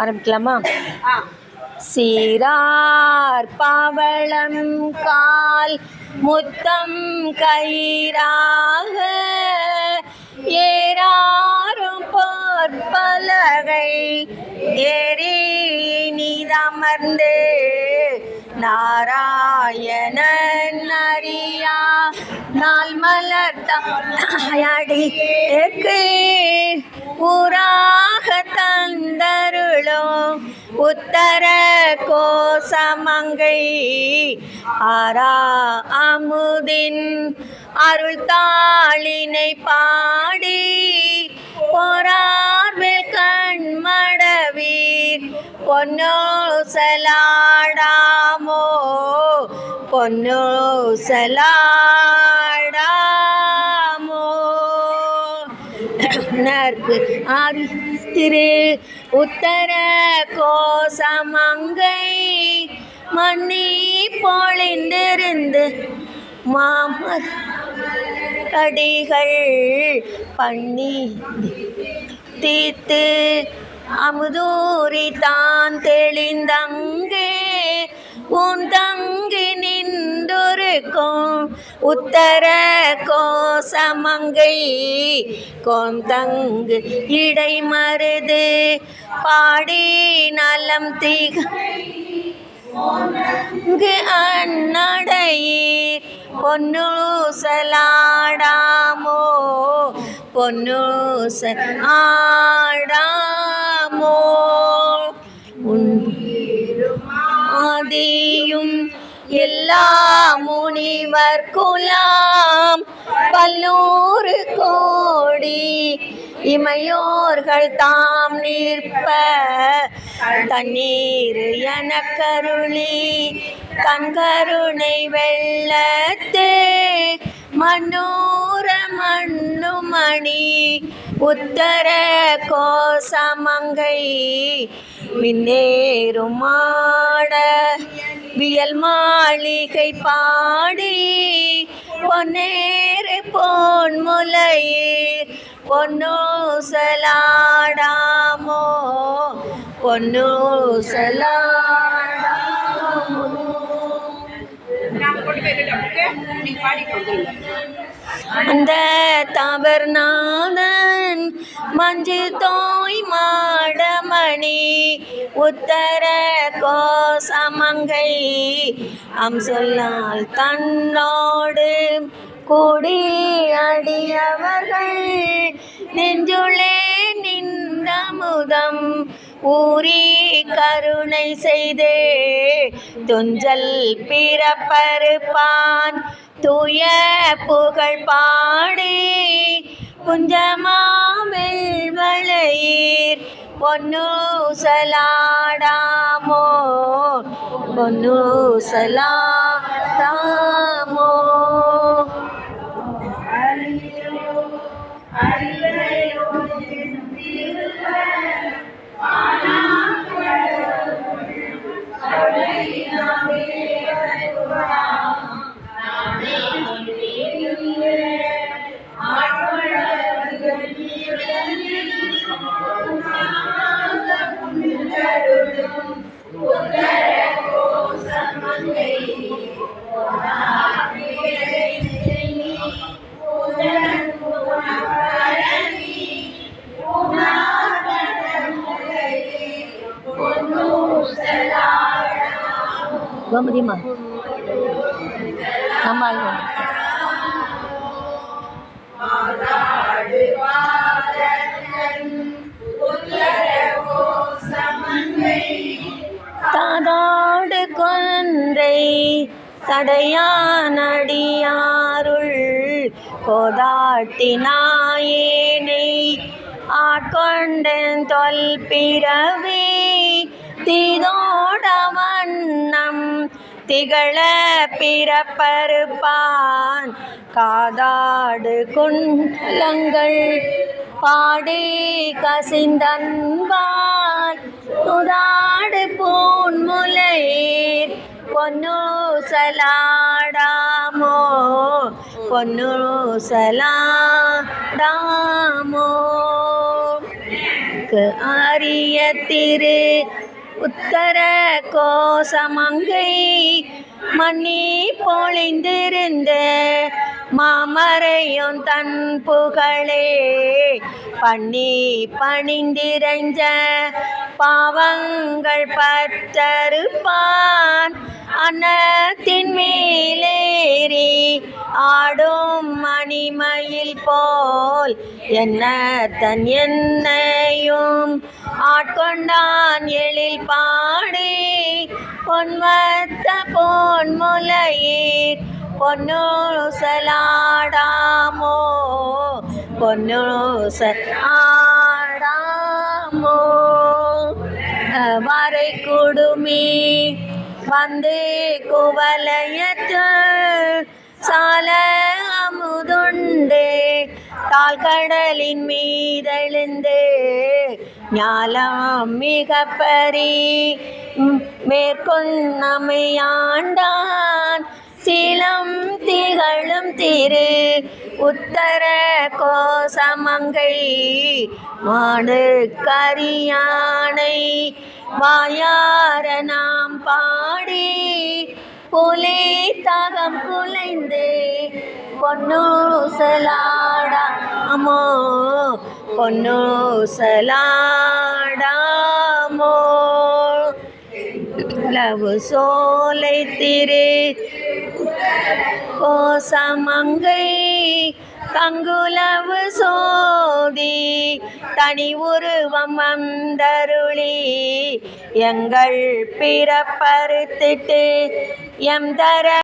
ஆரம்பிக்கலாமா? சீரார் பவளம் கால் முத்தம் கயிறாக ஏறாரும் பொற்பலகை ஏறி நீதமர்ந்து நாராயணன் அறியா நாள் மலர்த்தாயடி ஏற்கு ஊராக தந்தருளோ. உத்தர கோசமங்கை ஆரா அமுதின் அருள் தாளினை பாடி போரார்வில் கண்மடவீர். பொன்னோசலாடாமோ. பொன்னோசலாடாமோ. நற்கு ஆறு திரு உத்தர கோசமங்கை மண்ணி பொழிந்திருந்து மாமர் அடிகள் பண்ணி தீத்து அமுதூரி தான் தெளிந்தங்கே உன் தங்கி நின்றொருக்கும் உத்தர கோசமங்கை கோந்தங்கு இடை மருது பாடி நலம் திக இங்கு அந்நடையீர் பொன்னூசலாடாமோ பொன்னூச ஆடாமோ உன் ஆதியும் எல்லா முனிவர் குலாம் பல்லூறு கோடி இமையோர்கள் தாம் நிற்ப. தண்ணீர் எனக்கருளி கண்கருணை வெள்ளத்தே மன்னூர மண்ணுமணி உத்தர கோசமங்கை மின்னேறுமாட வியல் மாளிகை பாடி பொன்னேறு பொன்முலையீர் பொன்னூசலாடாமோ பொன்னூசலாடாமோ. அந்த தவறுநாதன் மஞ்சு தோய் மாடமணி உத்தர கோசமங்கை. அம் சொல்லால் தன்னோடு கூடி அடியவர்கள் நெஞ்சுளே நின் நின்றமுதம் ஊரே கருணை செய்தே. துஞ்சல் பிறப்பருப்பான் தூய புகழ் பாடி. குஞ்சமாமெல் வளையீர் பொன்னூசலாடாமோ பொன்னூசலாடாமோ கோமதிமா சொல்ல முடியுமா? நம்ம தாதாடு கொன்றை தடையானடியாருள் கோதாட்டினாயேனை ஆட்கொண்டேன் தொல் பிறவி தீதோட வண்ணம் திகழ பிறப்பருப்பான் காதாடு குண்டலங்கள் பாடி கசிந்தன்பான் உதாடு பூன்முலையீர் பொன்னூசலாடாமோ. பொன்னூசலாடாமோ. அரிய திரு உத்தர கோசமங்கை மன்னி பொழிந்திருந்த மாமரையும் தன் புகழே பண்ணி பணிந்திரஞ்ச பாவங்கள் பற்றறுப்பான். அன்னத்தின் மேலேறி ஆடும் மணிமயில் போல் என்ன தன் என்னையும் ஆட்கொண்டான் எழில் பாடி. பொன்வத்த பொன்முலையீர் பொன்னூசலாடாமோ பொன்னூசல் ஆடாமோ வரை குடுமி வந்து குவலயத்து சால அமுதுண்டே தாழ்கடலின் மீதெழுந்து ஞாலம் மிக பரி மேற்கொண்டமையாண்டான் சிலம் திகழும் திரு உத்தர கோசமங்கை. மாடு கரியானை வாயார நாம் பாடி. புலி தகம் குலைந்து அம்மோ பொன்னூசலாடாமோ லவ் சோலை திரு கோசமங்கை தங்குலவு சோதி தனி உருவம் வந்தருளி எங்கள் பிறப்பறுத்திட்டு எம் தர